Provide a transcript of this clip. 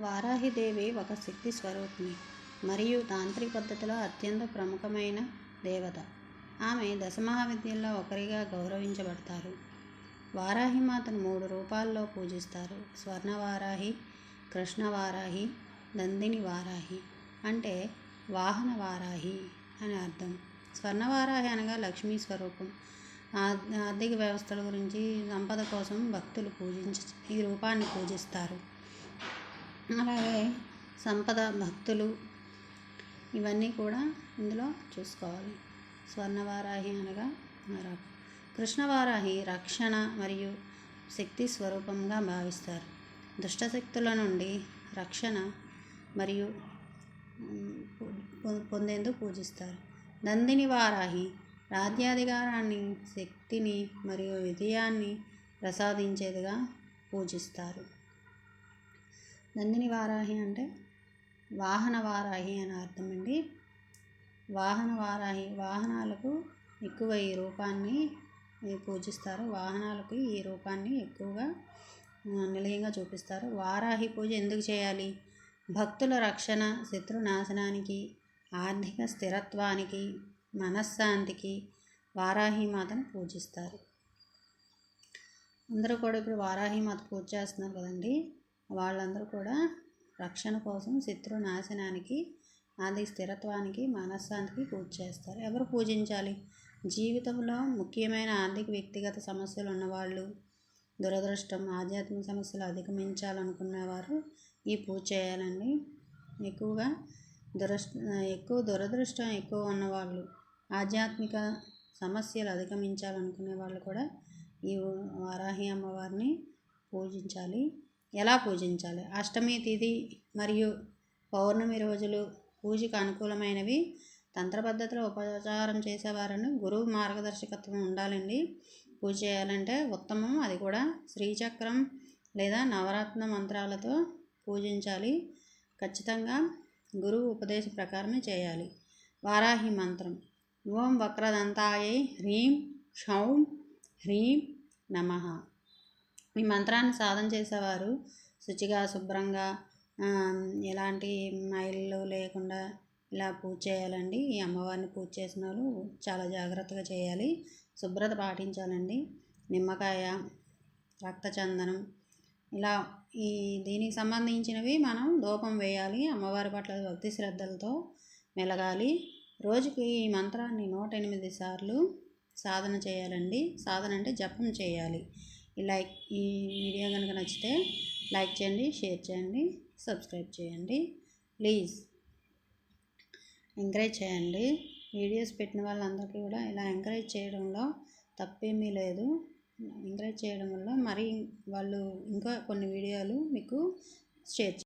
వారాహిదేవి ఒక శక్తి స్వరూపిణి మరియు తాంత్రిక పద్ధతిలో అత్యంత ప్రముఖమైన దేవత. ఆమె దశమహావిద్యల్లో ఒకరిగా గౌరవించబడతారు. వారాహిమాతను మూడు రూపాల్లో పూజిస్తారు. స్వర్ణవారాహి కృష్ణవారాహి నందిని వారాహి అంటే వాహన వారాహి అని అర్థం. స్వర్ణవారాహి అనగా లక్ష్మీ స్వరూపం. ఆర్థిక వ్యవస్థల గురించి సంపద కోసం భక్తులు పూజించి ఈ రూపాన్ని పూజిస్తారు. అలాగే సంపద భక్తులు ఇవన్నీ కూడా ఇందులో చూసుకోవాలి. స్వర్ణవారాహి అనగా కృష్ణవారాహి రక్షణ మరియు శక్తి స్వరూపంగా భావిస్తారు. దుష్టశక్తుల నుండి రక్షణ మరియు పొందేందుకు పూజిస్తారు. నందిని వారాహి రాజ్యాధికారాన్ని శక్తిని మరియు విజయాన్ని ప్రసాదించేదిగా పూజిస్తారు. నందిని వారాహి అంటే వాహన వారాహి అని అర్థం అండి. వాహన వారాహి వాహనాలకు ఎక్కువ ఈ రూపాన్ని పూజిస్తారు? వాహనాలకు ఈ రూపాన్ని ఎక్కువగా నిలయంగా చూపిస్తారు. వారాహి పూజ ఎందుకు చేయాలి? భక్తుల రక్షణ శత్రు నాశనానికి ఆర్థిక స్థిరత్వానికి మనశ్శాంతికి వారాహి మాతను పూజిస్తారు. అందరూ కూడా ఇప్పుడు వారాహి మాత పూజ చేస్తున్నారు కదండి. వాళ్ళందరూ కూడా రక్షణ కోసం శత్రు నాశనానికి అది స్థిరత్వానికి మనశ్శాంతికి పూజ చేస్తారు. ఎవరు పూజించాలి? జీవితంలో ముఖ్యమైన ఆర్థిక వ్యక్తిగత సమస్యలు ఉన్నవాళ్ళు దురదృష్టం ఆధ్యాత్మిక సమస్యలు అధిగమించాలనుకునేవారు ఈ పూజ చేయాలండి. ఎక్కువగా దురష్ ఎక్కువ దురదృష్టం ఎక్కువ ఉన్నవాళ్ళు ఆధ్యాత్మిక సమస్యలు అధిగమించాలనుకునే వాళ్ళు కూడా ఈ వారాహి అమ్మవారిని పూజించాలి. ఎలా పూజించాలి? అష్టమి తిథి మరియు పౌర్ణమి రోజులు పూజకు అనుకూలమైనవి. తంత్ర పద్ధతిలో ఉపచారం చేసేవారని గురువు మార్గదర్శకత్వం ఉండాలండి. పూజ చేయాలంటే ఉత్తమం. అది కూడా శ్రీచక్రం లేదా నవరత్న మంత్రాలతో పూజించాలి. ఖచ్చితంగా గురువు ఉపదేశ ప్రకారమే చేయాలి. వారాహి మంత్రం. ఓం వక్రదంతాయై హ్రీం షౌం హ్రీం నమ. ఈ మంత్రాన్ని సాధన చేసేవారు. శుచిగా శుభ్రంగా ఎలాంటి మైళ్ళు లేకుండా ఇలా పూజ చేయాలండి. ఈ అమ్మవారిని పూజ చేసిన వాళ్ళు చాలా జాగ్రత్తగా చేయాలి. శుభ్రత పాటించాలండి. నిమ్మకాయ రక్తచందనం ఇలా ఈ దీనికి సంబంధించినవి మనం ధూపం వేయాలి. అమ్మవారి పట్ల భక్తి శ్రద్ధలతో మెలగాలి. రోజుకి ఈ మంత్రాన్ని నూట ఎనిమిది సార్లు సాధన చేయాలండి. సాధన అంటే జపం చేయాలి. ఈ లైక్ ఈ వీడియో కనుక నచ్చితే లైక్ చేయండి షేర్ చేయండి సబ్స్క్రైబ్ చేయండి. ప్లీజ్. ఎంకరేజ్ చేయండి. వీడియోస్ పెట్టిన వాళ్ళందరికీ కూడా ఇలా ఎంకరేజ్ చేయడంలో తప్పేమీ లేదు. ఎంకరేజ్ చేయడం వల్ల మరి వాళ్ళు ఇంకా కొన్ని వీడియోలు మీకు షేర్